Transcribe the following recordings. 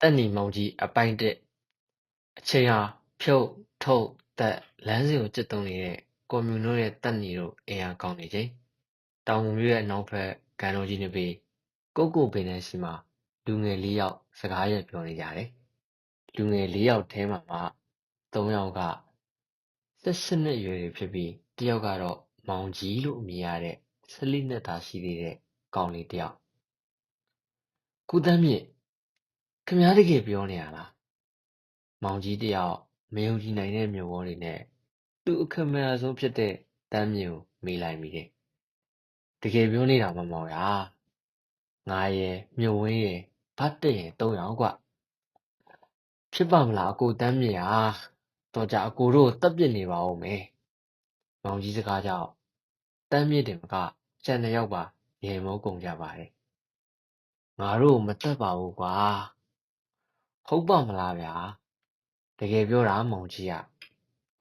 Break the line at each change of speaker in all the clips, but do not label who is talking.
တက်နီမောင်ကြီးအပိုင်းတစ်အချိန်ဟာဖြုတ်ထုတ်တက်လမ်းစဉ်ကိုကျင့်သုံးနေတဲ့ကွန်မြူနိုရဲ့တက်နီတို့အင်အားကောင်းနေချိန်တောင်ငူမြို့ရဲ့အနောက်ဘက်ကန်တော်ကြီးနှစ်ပေကုတ်ကုတ်ပင်ထဲရှိမှလူငယ်လေးယောက်စကားရပြောနေကြတယ်လူငယ်လေးယောက်ထဲမှာမှ၃ယောက်က၁၈နှစ်အရွယ်တွေဖြစ်ပြီးတစ်ယောက်ကတော့မောင်ကြီးလို့အမည်ရတဲ့၁၄နှစ်သားရှိသေးတဲ့ကောင်လေးတစ်ယောက်ကုသန်းမြင့် ခင်ဗျားတကယ်ပြောနေရလားမောင်ကြီးတယောက်မယုံကြည်နိုင်တဲ့မျက်ဝန်းတွေနဲ့သူ့အခက်မရဆုံးဖြစ်တဲ့တမ်းမြင့်ကိုမေးလိုက်မိတယ်တကယ်ပြောနေတာမမောင်ရငါရဲ့မြုံဝင်းရဲ့ဗတ်တဲ့ရဲ့၃ယောက်ကွဖြစ်ပါမလားအကိုတမ်းမြင့်ဟာတော့ကြအကိုတို့တက်ပြစ်နေပါဦးမယ်မောင်ကြီးစကားကြောင့်တမ်းမြင့်တင်မကကျန်တဲ့ယောက်ပါရေမိုးကုန်ကြပါတယ်ငါတို့မတက်ပါဘူးကွာ ဟုတ်ပါမလားဗျာတကယ်ပြောတာမောင်ကြီးက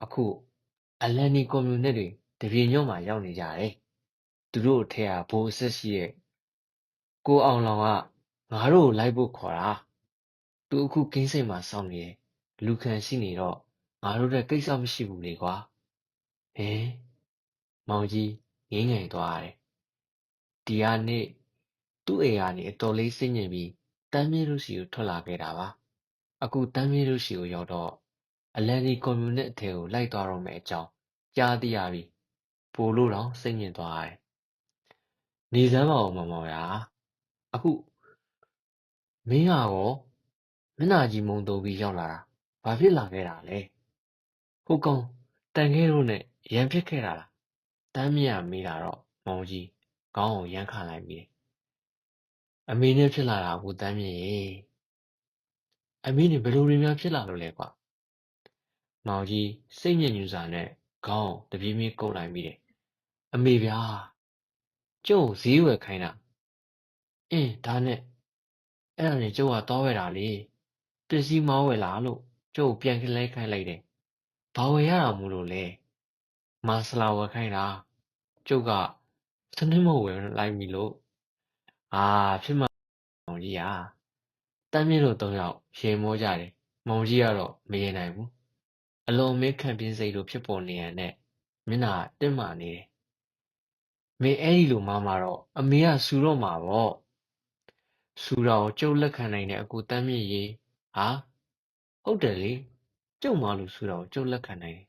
အခုအလန်နီကွန်မြူနစ်တွေတပြေညော့မှာရောက်နေကြတယ်သူတို့အထက်ကဘိုးအဆက်ရှိရဲ့ကိုအောင်လောင်ကငါတို့ကိုလိုက်ဖို့ခေါ်တာသူအခုကင်းစိတ်မှာစောင့်နေတယ်လူခံရှိနေတော့ငါတို့တဲ့ကိစ္စမရှိဘူးလေကွာဟင်မောင်ကြီးငင်းငယ်သွားရတယ်ဒီကနေ့သူ့အိမ်ကနေအတော်လေးစိတ်ညစ်ပြီးတမ်းမြေတို့စီကိုထွက်လာခဲ့တာပါ အခုတမ်းမြေတို့စီကိုရောက်တော့အလန်ဒီကွန်မြူနစ်အထက်ကိုလိုက်သွားတော့မယ်အကြောင်းကြားသိရပြီပို့လို့တော့စိတ်ညစ်သွားရတယ်နေစမ်းပါဦးမမောင်ရအခုမင်းကရောမျက်နှာကြီးမုံတုံပြီးရောက်လာတာဘာဖြစ်လာခဲ့တာလဲဟုတ်ကောင်တန်ခဲတို့နဲ့ရန်ဖြစ်ခဲ့တာလားတမ်းမြတ်မေးတာတော့မောင်ကြီးခေါင်းကိုရမ်းခါလိုက်ပြီးအမေနဲ့ဖြစ်လာတာကိုတမ်းမြင့်ရေ အမေနဲ့ဘယ်လိုတွေများဖြစ်လာလို့လဲကွာမောင်ကြီးစိတ်ညစ်ညူစာနဲ့ခေါင်းတပြေးပြေးကုတ်လိုက်ပြီးတယ်အမေဗျာကျုပ်ဈေးဝယ်ခိုင်းတာအင်းဒါနဲ့အဲ့ဒါနဲ့ကျုပ်ကသွားဝယ်တာလေပစ္စည်းမောင်းဝယ်လာလို့ကျုပ်ပြန်ခလဲခိုင်းလိုက်တယ်ဘာဝယ်ရတာမို့လို့လဲမာဆလာဝယ်ခိုင်းတာကျုပ်ကစနစ်မဝယ်လိုက်ပြီလို့အာဖြစ်မှာမောင်ကြီးอ่ะတမ်းမြင့်တို့၃ယောက်ရေမောကြတယ်မောင်ကြီးကတော့မရေနိုင်ဘူးအလွန်မင်းခံပြင်းစိတ်လိုဖြစ်ပေါ်နေရတဲ့မျက်နှာတက်မှနေတယ်မင်းအဲ့ဒီလိုမှမှာတော့အမေကစူတော့မှာပေါ့စူတော့ကျုပ်လက်ခံနိုင်တဲ့အကူတမ်းမြင့်ရေဟာဟုတ်တယ်လေကျုပ်မလို့စူတော့ကျုပ်လက်ခံနိုင်တယ်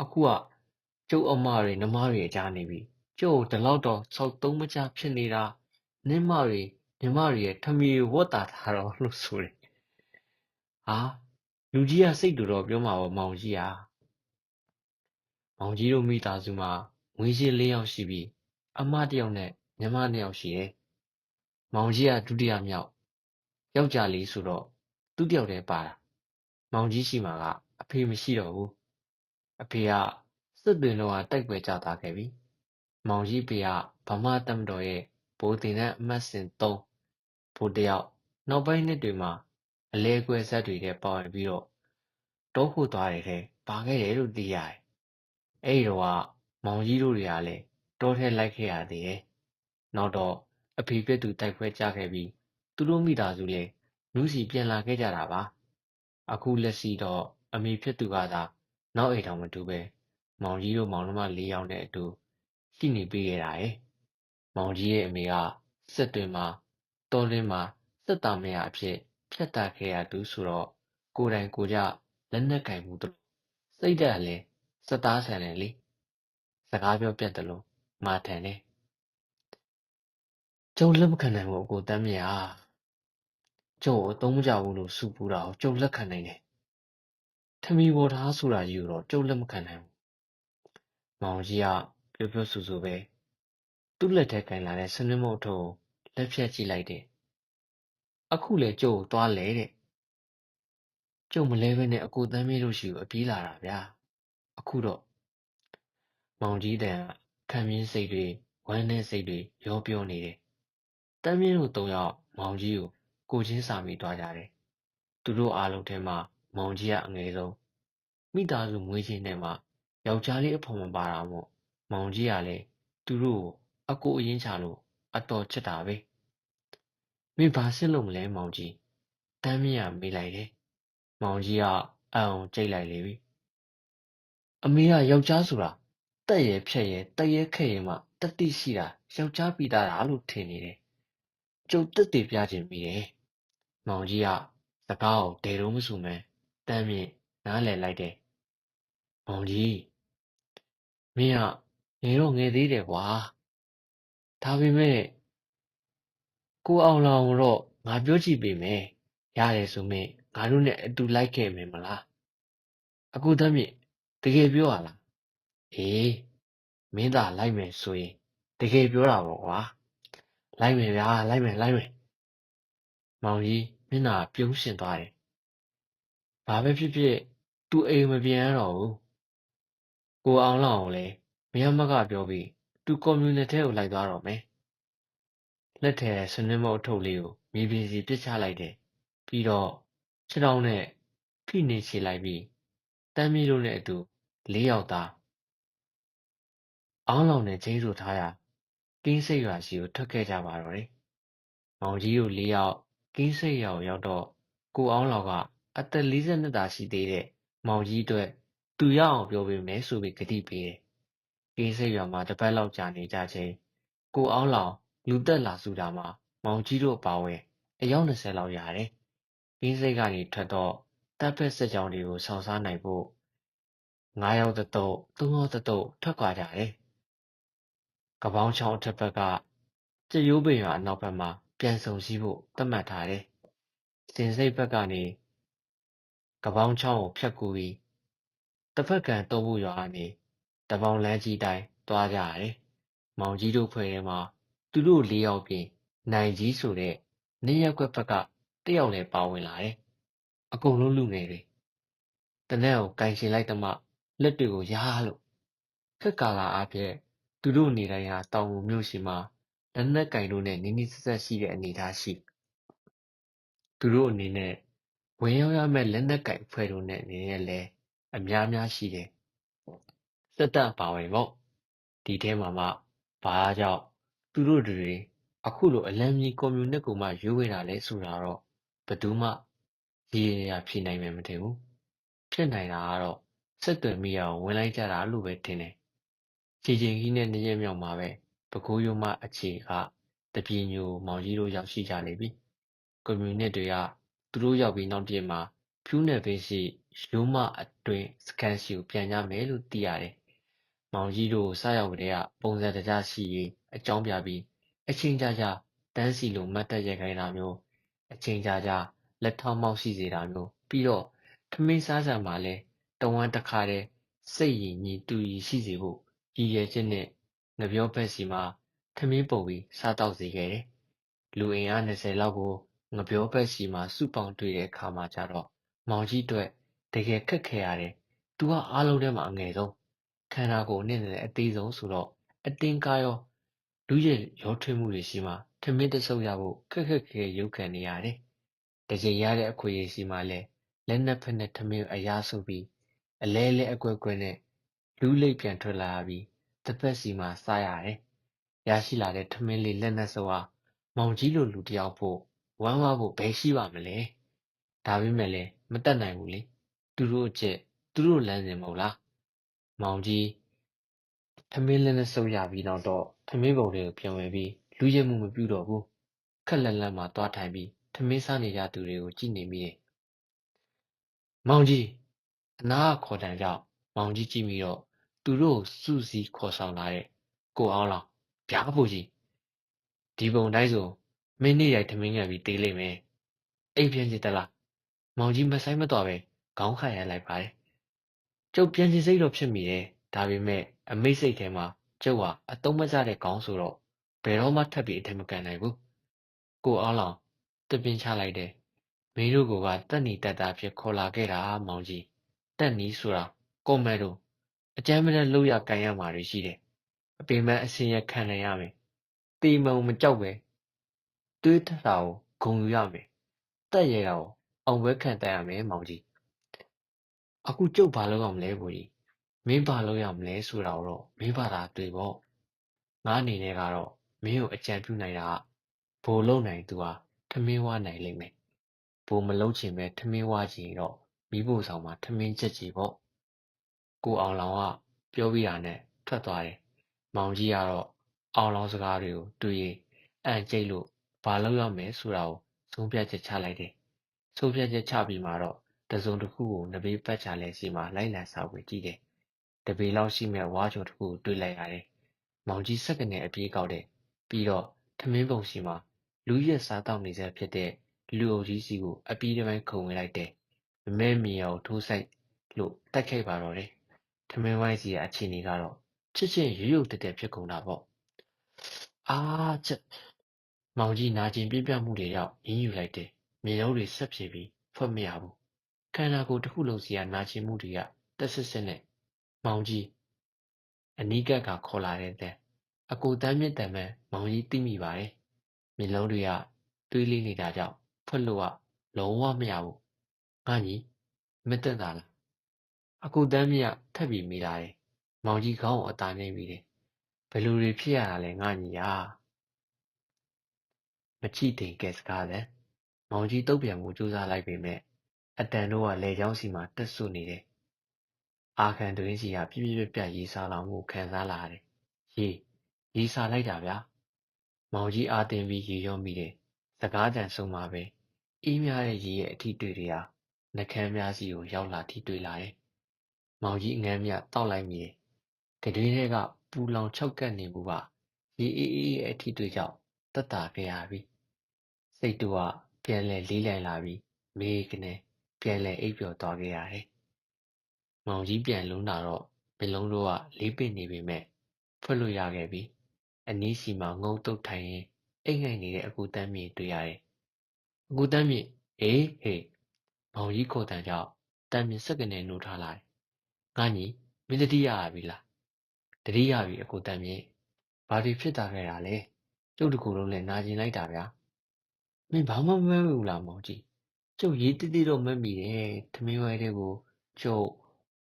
အခုကကျုပ်အမတွေနှမတွေအကြားနေပြီကျုပ်ဒီလောက်တော့ဆောက်သုံးမချဖြစ်နေတာနင့်မတွေ ညီမတွေရဲ့ထမီဝတ်တာထားတော့လို့ဆိုတယ်ဟာလူကြီးကစိတ်တူတော့ပြောမှာပေါ့မောင်ကြီးอ่ะမောင်ကြီးတို့မိသားစုမှာငွေရှိ၄ယောက်ရှိပြီးအမတစ်ယောက်နဲ့ညီမနှစ်ယောက်ရှိတယ်မောင်ကြီးကဒုတိယမြောက်ယောက်ျားလေးဆိုတော့သူ့တယောက်တည်းပါတာမောင်ကြီးရှိမှာကအဖေမရှိတော့ဘူးအဖေကစစ်တွင်တော့တိုက်ပွဲကြသားခဲ့ပြီမောင်ကြီးဖေကဗမာတမတော်ရဲ့ဗိုလ်တင်တဲ့အမှတ်စဉ်3 ဗိုလ်တယောက်နောက်ပိုင်းနှစ်တွေမှာအလဲကွဲဆက်တွေထဲပါဝင်ပြီးတော့တောခုသွားတဲ့ထဲပါခဲ့တယ်လို့သိရတယ်။အဲ့ဒီတော့ကမောင်ကြီးတို့တွေကလည်းတောထဲလိုက်ခဲ့ရသေးတယ်။နောက်တော့အဖေပြက်သူတိုက်ပွဲကြခဲ့ပြီးသူတို့မိသားစုလည်းနူးစီပြန်လာခဲ့ကြတာပါ။အခုလက်စီတော့အမေဖြစ်သူကသာနောက်အိမ်တော်မတူပဲမောင်ကြီးတို့မောင်နှမ၄ယောက်နဲ့အတူရှိနေပေးခဲ့တာရဲ့။မောင်ကြီးရဲ့အမေကစစ်တွင်မှာ တောလင်းမှာစစ်သားမယားအဖြစ်ဖြတ်တတ်ခဲ့ရသူဆိုတော့ကိုယ်တိုင်ကိုယ်ကျလက်နက်ကင်မှုတို့စိတ်ဓာတ်လည်းစက်သားဆန်တယ်လေစကားပြောပြတ်တယ်လို့မာထန်တယ်ကျုံလက်မခံနိုင်ဘူးအကိုတမ်းမြာကျုံကိုအသုံးမကျဘူးလို့စူပူတာကိုကျုံလက်ခံနိုင်တယ်ထမီဝေါ်ထားဆိုတာကြီးကိုတော့ကျုံလက်မခံနိုင်ဘူးမောင်ကြီးကပြောပြောဆူဆူပဲသူ့လက်ထဲကင်လာတဲ့စနစ်မုတ်ထုံ လက်ဖြတ်ကြည့်လိုက်တယ်အခုလေကျုပ်ကိုသွားလဲတဲ့ကျုပ်မလဲဘဲနဲ့အကိုတမ်းမေးလို့ရှိကိုအပြေးလာတာဗျာအခုတော့မောင်ကြီးတန်ခံမြင်းစိတ်တွေဝမ်းနဲ့စိတ်တွေရောပြောနေတယ်တမ်းမြင်းတို့သုံးယောက်မောင်ကြီးကိုကိုချင်းစာမိသွားကြတယ်သူတို့အားလုံးထဲမှာမောင်ကြီးကအငယ်ဆုံးမိသားစုမွေးချင်းနဲ့မှယောက်ျားလေးအဖော်မပါတာမို့မောင်ကြီးကလည်းသူတို့ကိုအကိုအရင်ချလို့ အတော်ချစ်တာပဲမင်းဘာစစ်လို့မလဲမောင်ကြီးတမ်းမြင့်ကမေးလိုက်တယ်။မောင်ကြီးကအံ့အောင်ကြိတ်လိုက်လေပြီ။အမေကယောက်ျားဆိုတာတက်ရဲဖြက်ရဲတက်ရဲခက်ရဲမှတတိရှိတာယောက်ျားပြီးသားတာလို့ထင်နေတယ်။ကျုပ်တက်တည်ပြခြင်းမိတယ်။မောင်ကြီးကစကားကိုဒေတော့မဆူမဲတမ်းမြင့်နားလည်လိုက်တယ်။မောင်ကြီးမင်းကငယ်တော့ငယ်သေးတယ်ကွာ။ ဒါပေမဲ့ ကိုအောင်လောင်ကိုတော့ ငါပြောကြည့်ပေးမယ်။ရတယ်ဆိုရင်ငါတို့နဲ့အတူလိုက်ခဲ့မယ်မလား။အခုတမ်းမြင့် တကယ်ပြောရလား။အေး မင်းသာလိုက်မယ်ဆိုရင် တကယ်ပြောတာပေါ့ကွာ။လိုက်မယ်ဗျာ လိုက်မယ် လိုက်မယ်။မောင်ကြီး မျက်နှာပြုံးရှင်သွားတယ်။ဘာပဲဖြစ်ဖြစ် သူအိမ်မပြန်ရတော့ဘူး။ကိုအောင်လောင်ကိုလည်း မရမကပြောပြီး သူကွန်မြူနတီကိုလိုက်သွားတော့မယ်။လက်ထဲစနစ်မုတ်အထုပ်လေးကိုမြေပြင်စီပစ်ချလိုက်တယ်။ပြီးတော့ခြေထောက်နဲ့ဖိနေချေလိုက်ပြီးတမ်းမီတို့နဲ့အတူလေးယောက်သားအောင်းလောင်နဲ့ချင်းဆိုထားရာကင်းစိတ်ရွာစီကိုထွက်ခဲ့ကြပါတော့တယ်။မောင်ကြီးတို့လေးယောက်ကင်းစိတ်ရွာကိုရောက်တော့ကိုအောင်လောင်ကအသက်42တာရှိသေးတဲ့မောင်ကြီးအတွက်သူရအောင်ပြောပေးမယ်ဆိုပြီးကတိပေးတယ်။ ကင်းစိတ်ရွာမှာတစ်ပတ်လောက်ကြာနေကြချင်းကိုအောင်လောင်လူသက်လာစုတာမှာမောင်ကြီးတို့ပါဝဲအယောက်20လောက်ရတယ်။ကင်းစိတ်ကနေထွက်တော့တပ်ဖက်စစ်ကြောင်းတွေကိုဆောင်စားနိုင်ဖို့9ယောက်တစ်တုပ်3ယောက်တစ်တုပ်ထွက်ခွာကြတယ်။ကပောင်းချောင်းအထက်ဘက်ကကျရိုးပင်ရွာအနောက်ဘက်မှာပြန်ဆုံစည်းဖို့သတ်မှတ်ထားတယ်။စင်စိတ်ဘက်ကနေကပောင်းချောင်းကိုဖြတ်ကူပြီးတစ်ဖက်ကံတုံးဖို့ရွာကနေ တပောင်လမ်းကြီးတိုင်းသွားကြရတယ်။မောင်ကြီးတို့ဖွဲ့ထဲမှာသူတို့၄ယောက်ပြင်နိုင်ကြီးဆိုတဲ့နေရက်ကွက်ဘက်ကတယောက်လည်းပါဝင်လာတယ်။အကုန်လုံးလူငယ်တွေတနက်ကိုကင်ရှင်လိုက်သမှလက်တွေကိုရားလို့ခက်ကာလာအဖြစ်သူတို့နေတိုင်းဟာတောင်ငူမြို့ရှိမှာလက်နက်ကင်တို့နဲ့နီးနီးဆက်ဆက်ရှိတဲ့အနေအထားရှိသူတို့အနေနဲ့ဝင်ရောက်ရမဲ့လက်နက်ကင်ဖွဲ့တို့နဲ့အနေနဲ့လည်းအများများရှိတယ် စက်တပ်ပါဝင်ပေါ့ဒီထဲမှာမှဘာကြောင့်သူတို့တွေအခုလိုအလံမြီကွန်မြူနစ်ကိုမှရွေးဝင်တာလဲဆိုတာတော့ဘယ်သူမှရည်ရဖြေနိုင်မယ်မထင်ဘူးဖြစ်နိုင်တာကတော့ဆက်သွယ်မိအောင်ဝင်လိုက်ကြတာလို့ပဲထင်တယ်။ခြေချင်းကြီးနဲ့နှစ်ရက်မြောက်မှာပဲပဲခူးရိုးမအခြေကတပြေညိုမောင်ကြီးတို့ရောက်ရှိကြလေပြီ။ကွန်မြူနစ်တွေကသူတို့ရောက်ပြီးနောက်တရက်မှာဖြူးနယ်ဘေးရှိရိုးမအတွင်းစကန်စီကိုပြန်ကြမယ်လို့သိရတယ်။ မောင်ကြီးတို့စရောက်ကြတဲ့ကပုံစံတကြရှိရေးအကြောင်းပြပြီးအချင်းကြကြတန်းစီလိုမတ်တက်ရိုက်ခိုင်းတာမျိုးအချင်းကြကြလက်ထောက်မောက်ရှိစေတာမျိုးပြီးတော့ထမင်းစားစာမှာလည်းတဝမ်းတစ်ခါတည်းစိတ်ရည်ညီတူရည်ရှိစေဖို့ရည်ရွယ်ချက်နဲ့ငပြောဘက်စီမှာထမင်းပုံပြီးစားတောက်စေခဲ့တယ်။လူအင်အား20လောက်ကိုငပြောဘက်စီမှာစုပေါင်းတွေ့တဲ့အခါမှာကျတော့မောင်ကြီးအတွက်တကယ်ခက်ခဲရတယ်။ "तू ကအားလုံးထဲမှာအငယ်ဆုံး။ ခန္ဓာကိုယ်အနှစ်လည်းအသေးဆုံးဆိုတော့အတင်းကားရောလူ့ရဲ့ရောထွေးမှုတွေဆီမှာထမင်းတဆုပ်ရဖို့ခက်ခက်ခဲခဲရုန်းကန်နေရတယ်။တကြိမ်ရတဲ့အခွင့်အရေးဆီမှာလည်းလက်နက်ဖက်နဲ့ထမင်းအရဆုပ်ပြီးအလဲလဲအကွက်ကွက်နဲ့လူးလိပ်ပြန်ထွက်လာရပြီးတစ်ဖက်စီမှာစားရတယ်။ရရှိလာတဲ့ထမင်းလေးလက်နက်စုပ်ဟာမောင်ကြီးလိုလူတစ်ယောက်ဖို့ဝမ်းဝါဖို့ဘယ်ရှိပါမလဲ။ဒါပေမဲ့လည်းမတတ်နိုင်ဘူးလေ။သူတို့အချက်သူတို့လမ်းစဉ်မဟုတ်လား။ မောင်ကြီးထမင်းလက်နက်စုပ်ရပြီးနောက်တော့ထမင်းပုံတွေကိုပြန်ဝင်ပြီးလူရဲမှုမပြုတော့ဘူး။ခက်လက်လက်မှာသွားထိုင်ပြီးထမင်းစားနေကြသူတွေကိုကြည့်နေမိတယ်။မောင်ကြီးအနားကခေါ်တံကြောင့်မောင်ကြီးကြည့်မိတော့သူတို့ကိုစုစည်းခေါ်ဆောင်လာတဲ့ကိုအောင်လောင်ဗျာဖို့ကြီးဒီပုံတိုင်းဆိုမင်းနေ့ရိုက်ထမင်းငံပြီးတေးလိမ့်မယ်အိမ်ပြန်ချင်တလားမောင်ကြီးမဆိုင်မတော့ပဲခေါင်းခါရလိုက်ပါတယ် ကျုပ်ပြန်ချင်စိတ်တော့ဖြစ်မိတယ်ဒါပေမဲ့အမိတ်စိတ်ထဲမှာကျုပ်ဟာအတုံးမကျတဲ့ခေါင်းဆိုတော့ဘယ်တော့မှထပ်ပြီးအထက်မကန်နိုင်ဘူးကိုအောင်လောင်တပင်ချလိုက်တယ်မင်းတို့ကတက်နီတက်တာဖြစ်ခေါ်လာခဲ့တာမောင်ကြီးတက်နီဆိုတာကွန်မန်ဒိုအကြမ်းမနဲ့လုပ်ရကိုင်ရမှာတွေရှိတယ်အပင်မအစင်ရခံနိုင်ရမယ်တေမုံမကြောက်ပဲတွေးထတာကိုဂုံယူရမယ်တက်ရတာကိုအောင်ပွဲခံတက်ရမယ်မောင်ကြီး အခုကျုပ်ဘာလုပ်ရမလဲဘူကြီးမင်းဘာလုပ်ရမလဲဆိုတာတော့မင်းဘာသာတွေ့ပေါ့ငါအနေနဲ့ကတော့မင်းကိုအကြံပြုနိုင်တာဘိုလ်လုံနိုင်သူဟာထမင်းဝနိုင်လိမ့်မယ်ဘိုမလုံးချင်ပဲထမင်းဝချင်တော့မိဖို့ဆောင်မှာထမင်းချက်ကြီးပေါ့ကိုအောင်လောင်ကပြောပြီးတာနဲ့ထွက်သွားတယ်မောင်ကြီးကတော့အောင်လောင်စကားတွေကိုတွေ့ရင်အံ့ကျိတ်လို့ဘာလုပ်ရမယ်ဆိုတာကိုဆုံးဖြတ်ချက်ချလိုက်တယ်ဆုံးဖြတ်ချက်ချပြီးမှတော့ တစုံတစ်ခုကိုနဘေးပတ်ချလဲစီမှာလိုက်လံစာဝင်ကြည့်တယ်တပေလောက်ရှိမဲ့ဝါချုံတစ်ခုကိုတွေ့လိုက်ရတယ်မောင်ကြီးစက္ကနဲ့အပြေးကောက်တယ်ပြီးတော့ထမင်းပုံစီမှာလူရက်စားတောက်နေစေဖြစ်တဲ့လူအုပ်ကြီးစီကိုအပီးတစ်ပိုင်းခုံဝင်လိုက်တယ်မမဲမီယာကိုထိုးဆိုင်လို့တက်ခဲ့ပါတော့တယ်ထမင်းဝိုင်းစီရဲ့အခြေအနေကတော့ချစ်ချင်းရွရွတက်တက်ဖြစ်ကုန်တာပေါ့အာချက်မောင်ကြီးနာကျင်ပြပြမှုတွေရောက်ရင်းယူလိုက်တယ်မြေလုံးတွေဆက်ပြေပြီးဖွက်မရဘူး ခန္ဓာကိုယ်တစ်ခုလုံးစီကနာကျင်မှုတွေကတက်ဆစ်စစ်နဲ့မောင်ကြီးအနီးကပ်ကခေါ်လာတဲ့တဲ့အကိုတမ်းမြင့်တမ်းမှန်မောင်ကြီးသိမိပါတယ်မျက်လုံးတွေကတွေးလေးနေတာကြောင့်ဖွက်လို့ကလုံးဝမရဘူးငါညီမတက်တာလားအကိုတမ်းမြင့်ကထပ်ပြီးမိလာတယ်မောင်ကြီးခေါင်းကိုအသာနှိမ့်ပြီးတယ်ဘယ်လိုတွေဖြစ်ရတာလဲငါညီယာမချီတင်ကဲစကားလဲမောင်ကြီးတုတ်ပြန်မှုစူးစမ်းလိုက်ပေမဲ့ အတန်တို့ကလေချောင်းစီမှာတက်ဆွနေတယ်အာခံတွင်စီကပြပြပြပြရေးစားလောင်မှုခံစားလာတယ်ရေရေစားလိုက်တာဗျာမောင်ကြီးအားတင်ပြီးရေရောမိတယ်စကားကြံဆုံးမှာပဲအေးများတဲ့ရေရဲ့အထီးတွေ့တွေဟာနှကမ်းများစီကိုရောက်လာထိတွေ့လာတယ်မောင်ကြီးအငမ်းမြတောက်လိုက်မိတယ်ကတွင်တွေကပူလောင်ခြောက်ကပ်နေမှုကရေအေးအေးရဲ့အထီးတွေ့ကြောင့်တက်တာခဲ့ရပြီစိတ်တူကပြန်လဲလေးလံလာပြီးမေးကနေ ပြန်လဲအိပ်ပျော်သွားခဲ့ရတယ်မောင်ကြီးပြန်လုံးလာတော့မလုံးတို့ကလေးပင်နေပေမဲ့ဖွက်လို့ရခဲ့ပြီအနီးစီမှာငုံတုတ်ထိုင်ရင်အိတ်ငိုက်နေတဲ့အကူတန်းမြေတွေ့ရတယ်အကူတန်းမြေအေးဟေးမောင်ကြီးခေါ်တန်ကြောင့်တန်းမြေစက္ကနဲ့နှိုးထားလာတယ်ငါညီမင်းတတိယရပြီလားတတိယပြီအကူတန်းမြေဘာတွေဖြစ်တာခဲ့တာလဲကျုပ်တကူလုံးလည်းနာကျင်လိုက်တာဗျာမင်းဘာမှမမဲဘူးလားမောင်ကြီး ကျုပ်ရေးတိတိတော့မက်မိတယ်ထမင်းဝဲတဲ့ကိုကျုပ်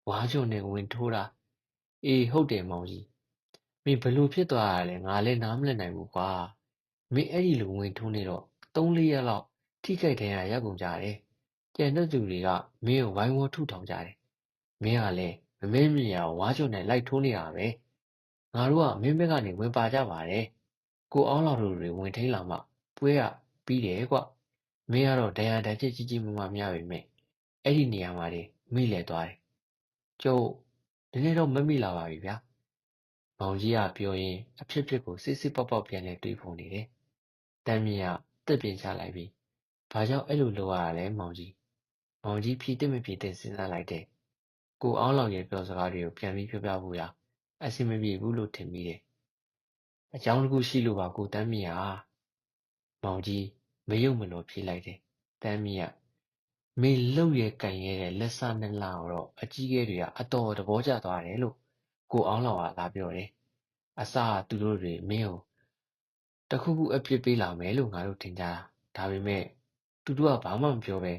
ဝါးချုံနဲ့ဝင်ထိုးတာအေးဟုတ်တယ်မောင်ကြီးမင်းဘလို့ဖြစ်သွားတာလဲငါလည်းနားမလည်နိုင်ဘူးကွာမင်းအဲ့ဒီလိုဝင်ထိုးနေတော့၃-၄ရက်လောက်ထိခိုက်ဒဏ်ရာရကုန်ကြတယ်ကြံတဲ့သူတွေကမင်းကိုဝိုင်းဝန်းထုထောင်ကြတယ်မင်းကလည်းမမဲမြင်ရဝါးချုံနဲ့လိုက်ထိုးနေတာပဲငါတို့ကမင်းဘက်ကနေဝင်ပါကြပါတယ်ကိုအောင်တော်တို့တွေဝင်ထိန်လာမှပွဲကပြီးတယ်ကွ မင်းကတော့ဒဏ်ရာဒဏ်ချက်ကြီးကြီးမားမားများပေမဲ့အဲ့ဒီနေရာမှာနေမိလဲသွားတယ်ကျုပ်နည်းနည်းတော့မမိလာပါပြီဗျာမောင်ကြီးကပြောရင်အဖြစ်ဖြစ်ကိုစစ်စစ်ပေါက်ပေါက်ပြန်လဲတွေးဖို့နေတယ်တမ်းမြင့်ကတက်ပြင်ချလိုက်ပြီးဘာကြောင့်အဲ့လိုလုပ်ရတာလဲမောင်ကြီးမောင်ကြီးဖြီးတက်မဖြီးတက်စဉ်းစားလိုက်တယ်ကိုအောင်လောင်ရဲ့ပြောစကားတွေကိုပြန်ပြီးပြောပြဖို့ရအဆင်မပြေဘူးလို့ထင်မိတယ်အကြောင်းတစ်ခုရှိလို့ပါကိုတမ်းမြင့်ဟာမောင်ကြီး မယုံမလို့ဖြေလိုက်တယ်။တမ်းမြင့်ကမင်းလှုပ်ရဲကန်ရဲတဲ့လက်စနှစ်လကိုတော့အကြီးကဲတွေကအတော်သဘောကျသွားတယ်လို့ကိုအောင်လောင်ကလာပြောတယ်။အစကသူတို့တွေမင်းကိုတခုခုအပြစ်ပေးလာမယ်လို့ငါတို့ထင်ကြတာ။ဒါပေမဲ့သူတို့ကဘာမှမပြောပဲ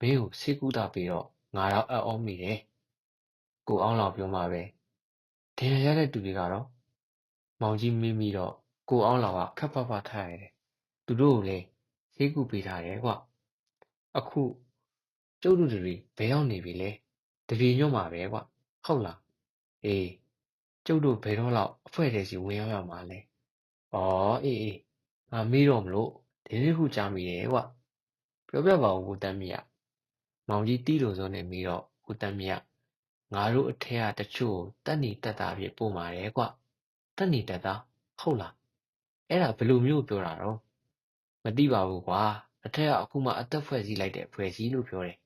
မင်းကိုဆေးကုသပေးတော့ငါတော့အံ့ဩမိတယ်။ကိုအောင်လောင်ပြောမှပဲဒဏ်ရာရတဲ့သူတွေကတော့မောင်ကြီးမိမိတော့ကိုအောင်လောင်ကခပ်ဖဖထားရတယ်။သူတို့ကိုလည်း ဈေးကူပေးထားတယ်ကွ။အခုကျုပ်တို့တွေဘယ်ရောက်နေပြီလဲ။တပြေညွန့်မှာပဲကွ။ဟုတ်လား။အေးကျုပ်တို့ဘယ်တော့လောက်အဖွဲ့ထဲစီဝင်ရောက်ရမှာလဲ။အော်အေးအေးငါမေးတော့မလို့ဒီနေ့ခုကြားမိတယ်ကွ။ပြောပြပါဦးကိုတမ်းမြတ်။မောင်ကြီးတီးလို့စုံနဲ့မေးတော့ကိုတမ်းမြတ်ငါတို့အထက်ကတချို့တက်နေတက်တာဖြစ်ပို့มาတယ်ကွ။တက်နေတက်တာဟုတ်လား။အဲ့ဒါဘယ်လိုမျိုးပြောတာတော့ မသိပါဘူးကွာအထက်ကအခုမှအသက်ဖွဲ့စည်းလိုက်တဲ့ဖွဲ့စည်းလို့ပြောတယ်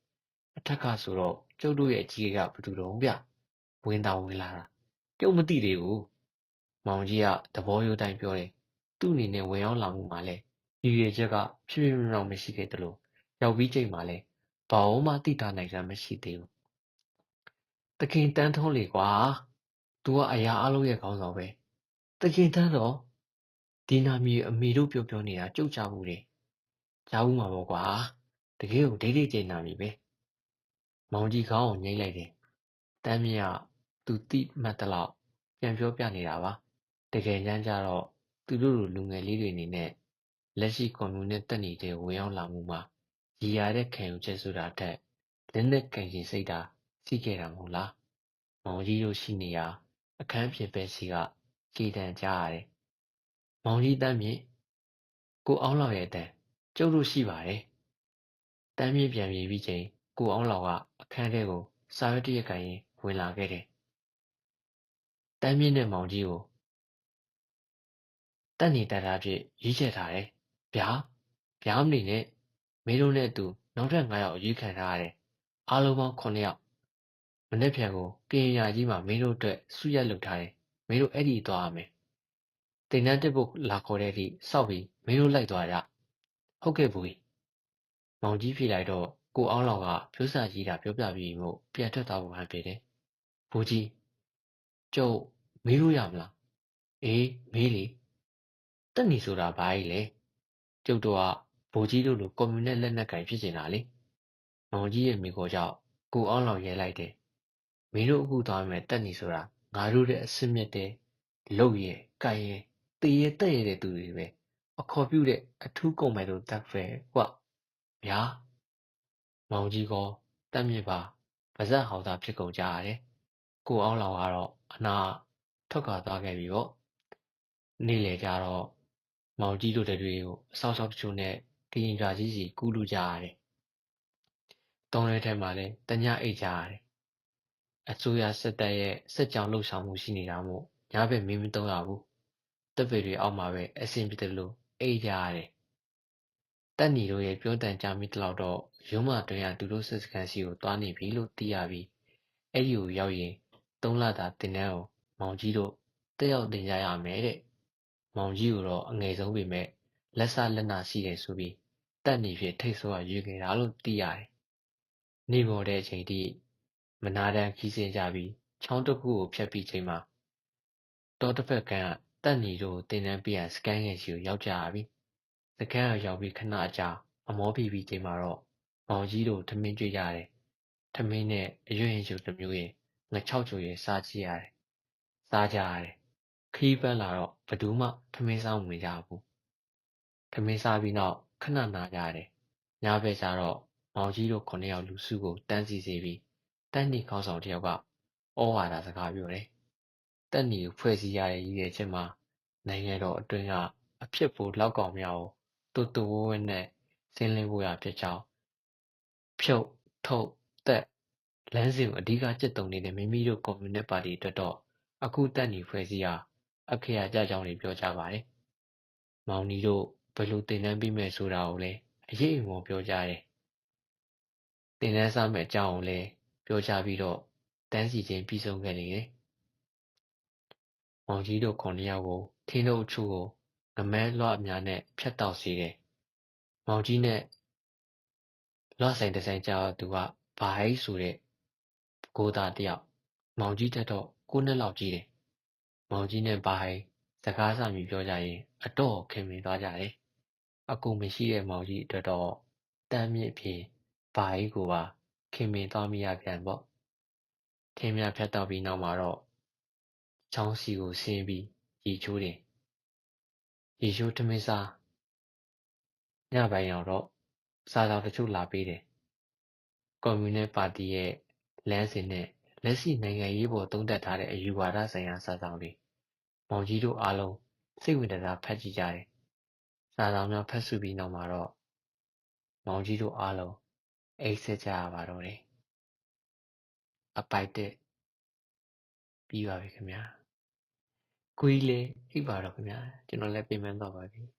အထက်ကဆိုတော့ကျုပ်တို့ရဲ့အကြီးကဘယ်သူတုံးဗျဝင်တာဝင်လာတာကျုပ်မသိသေးဘူးမောင်ကြီးကသဘောရိုးတိုင်းပြောတယ်သူ့အနေနဲ့ဝင်ရောက်လာမှုမှာလဲရည်ရွယ်ချက်ကဖြည်းဖြည်းမှောင်မရှိခဲ့တယ်လို့ရောက်ပြီးချိန်မှာလဲဘာမှသိတာနိုင်တာမရှိသေးဘူးတခင်တန်းထုံးလေကွာ तू ကအရာအလုံးရဲ့ခေါင်းဆောင်ပဲတခင်တန်းတော့ ဒီနာမည်အမေတို့ပြောပြောနေတာကြုတ်ကြဘူးတယ်ကြားဘူးမှာပေါ့ကွာတကယ်ကိုဒိတ်ဒိတ်ကျနာမည်ပဲမောင်ကြီးခေါင်းကိုငိမ့်လိုက်တယ်တမ်းမြကသူတိမှတ်တလောက်ပြန်ပြောပြနေတာပါတကယ်ညမ်းကြတော့သူတို့လိုလူငယ်လေးတွေအနေနဲ့လက်ရှိကွန်မြူနစ်တက်နေတဲ့ဝင်ရောက်လာမှုမှာရည်ရတဲ့ခံယူချက်ဆိုတာထက်လက်နက်ကင်ခြင်းစိတ်ဓာတ်ရှိခဲ့တာမဟုတ်လား။မောင်ကြီးတို့ရှိနေရာအခန်းပြင်ဘက်ဆီကကြေးသံကြားရတယ်။ မောင်ကြီးသန်းမြင့်၊ကိုအောင်လောက်ရဲ့အသံ၊ကျုပ်တို့ရှိပါတယ်။သန်းမြင့်ပြန်ပြေးပြီးချိန်ကိုအောင်လောက်ကအခန်းထဲကိုစာရွက်တစ်ရပ်ကိုင်ရင်းဝင်လာခဲ့တယ်။သန်းမြင့်နဲ့မောင်ကြီးကိုတပ်နေတပ်သားအဖြစ်ရွေးချယ်ထားတယ်။ဗျာ။ဗျားမနေနဲ့။မင်းတို့နဲ့အတူနောက်ထပ်ငါးယောက်အရွေးခံထားရတယ်။အားလုံးပေါင်းခုနစ်ယောက်။မနက်ဖြန်ကိုကရင်ယာကြီးမှာမင်းတို့အတွက်စုရပ်လုပ်ထားတယ်။မင်းတို့အဲဒီသွားရမယ်။ သင်တန်းတက်ဖို့လာခေါ်တဲ့အထိစောင့်ပြီးမင်းတို့လိုက်သွားကြ။ဟုတ်ကဲ့ဘိုးကြီး။မောင်ကြီးဖြေလိုက်တော့ကိုအောင်လောက်ကဖြိုးစာကြီးတာပြောပြပြီးမို့ပြန်ထွက်သွားဖို့ဟန်ဖြစ်တယ်။ဘိုးကြီးကျုပ်မေးလို့ရမလား။အေးမေးလေ။တက်နေဆိုတာဘာကြီးလဲ။ကျုပ်တို့ကဗိုလ်ကြီးတို့လိုကွန်မြူနစ်လက်နက်ကင်ဖြစ်နေတာလေ။မောင်ကြီးရဲ့မိခိုကြောင့်ကိုအောင်လောင်ရဲလိုက်တယ်။မင်းတို့အခုသွားမယ်တက်နေဆိုတာငါတို့ရဲ့အစစ်မြစ်တဲ့လုတ်ရဲ့ကြိုက်ရဲ့ တည်ရဲ့တက်ရဲ့တဲ့သူတွေပဲအခေါ်ပြုတဲ့အထူးကုန်မယ်လို့တက်ဖဲကွဗျာမောင်ကြီးကောတက်မြစ်ပါဗဇက်ဟောက်သားဖြစ်ကုန်ကြရတယ်။ကိုအောင်လောင်ကတော့အနာထွက်ခွာသွားခဲ့ပြီပေါ့။နေ့လေကြတော့မောင်ကြီးတို့တွေကိုအဆောက်အအုံတချို့နဲ့ကရင်ပြကြီးစီကူးလူကြရတယ်။တောထဲထဲမှာလည်းတညအိတ်ကြရတယ်။အစိုးရစစ်တပ်ရဲ့စစ်ကြောင်းလှုပ်ဆောင်မှုရှိနေတာမို့ညဘက်မင်းမသုံးရဘူး။ တပ်ပေတွေအောက်မှာပဲအဆင်ပြေတယ်လို့အိတ်ကြရတယ်။တပ်ညီတို့ရဲ့ပြောတန်ကြမိတလောက်တော့ရုံးမတွင်ရသူတို့စစ်စခန်းစီကိုတွားနေပြီလို့သိရပြီးအဲ့ဒီကိုရောက်ရင်သုံးလတာတင်တန်းကိုမောင်ကြီးတို့တက်ရောက်တင်ကြရမယ်တဲ့။မောင်ကြီးကိုတော့အငယ်ဆုံးပေမဲ့လက်စလက်နာရှိတယ်ဆိုပြီးတပ်နေဖြစ်ထိတ်ဆိုးကရွေခဲ့တာလို့သိရတယ်။နေပေါ်တဲ့အချိန်ထိမနာတမ်းခီးစင်ကြပြီးချောင်းတစ်ခုကိုဖြတ်ပြီးချိန်မှာတောတစ်ဖက်က န်းကတပ်နေတို့တင်တန်းပြရစကန်ငယ်ရှိကိုရောက်ကြရပြီ။စကန်ကရောက်ပြီးခဏအကြာအမောပြီးပြီးချိန်မှာတော့မောင်ကြီးတို့ထမင်းကြွကြတယ်။ထမင်းနဲ့အရွက်ရင်ကျုပ်တစ်မျိုးရင်ငချောက်ကျိုရဲ့စားကြည့်ရတယ်။စားကြရတယ်။ခီးပန်းလာတော့ဘသူမှထမင်းစားမကြဘူး။ထမင်းစားပြီးနောက်ခဏနာကြရတယ်။ညဘက်ကျတော့မောင်ကြီးတို့ခုနှစ်ယောက်လူစုကိုတန်းစီစေပြီးတန်းနေခေါင်းဆောင်တယောက်ကဩဝါဒစကားပြောတယ်။ တက်နေကိုဖွဲ့စည်းရတဲ့ရည်ရွယ်ချက်မှာနိုင်ငံတော်အတွင်းကအဖြစ်ဖို့လောက်ကောင်များကိုတူတူဝဲဝဲနဲ့ဆင်းလင်းဖို့ရဖြစ်ကြောင်းဖြုတ်ထုတ်တက်လမ်းစဉ်ကိုအဓိကကျင့်သုံးနေတဲ့မိမိတို့ကွန်မြူနစ်ပါတီအတွက်တော့အခုတက်နေဖွဲ့စည်းရာအခရာကြကြောင်းတွေပြောကြပါတယ်။မောင်နီတို့ဘယ်လိုတင်နန်းပြီးမယ်ဆိုတာကိုလည်းအရေးအမုံပြောကြတယ်။တင်နန်းစားမယ့်အကြောင်းကိုလည်းပြောကြပြီးတော့တန်းစီခြင်းပြီးဆုံးခဲ့နေတယ်။ မောင်ကြီးတို့ခုနှစ်ယောက်ကိုထင်းတို့အချို့ကိုငမဲလွှအများနဲ့ဖြတ်တောက်စေတယ်။မောင်ကြီးနဲ့လွှဆိုင်တဆိုင်ကြောက်သူကဘာဟိုက်ဆိုတဲ့ကိုသားတယောက်မောင်ကြီးတက်တော့ကိုနှစ်လောက်ကြီးတယ်။မောင်ကြီးနဲ့ဘာဟိုက်စကားစမြည်ပြောကြရင်အတော့ခင်မင်သွားကြတယ်။အကူမရှိတဲ့မောင်ကြီးအတွက်တော့တမ်းမြင့်ဖြစ်ဘာဟိုက်ကိုပါခင်မင်သွားမိရပြန်ပေါ့။ထင်းမြဖြတ်တော့ပြီးနောက်မှာတော့ ချောင်းစီကိုဆင်းပြီးရေချိုးတယ်။ရေချိုးထမင်းစားညပိုင်းရောက်တော့စာဆောင်တချို့လာပေးတယ်။ကွန်မြူနစ်ပါတီရဲ့လမ်းစဉ်နဲ့လက်ရှိနိုင်ငံရေးပေါ်သုံးသပ်ထားတဲ့အယူဝါဒဆိုင်ရာစာဆောင်တွေမောင်ကြီးတို့အားလုံးစိတ်ဝင်စားဖတ်ကြည့်ကြတယ်။စာဆောင်များဖတ်စုပြီးနောက်မှာတော့မောင်ကြီးတို့အားလုံးအိတ်ဆက်ကြရပါတော့တယ်။အပိုက်တက်ပြီးပါပြီခင်ဗျာ။ ကိုကြီးလည်းအိပ်ပါတော့ခင်ဗျာကျွန်တော်လည်းပြင်ပန်းတော့ပါပြီ။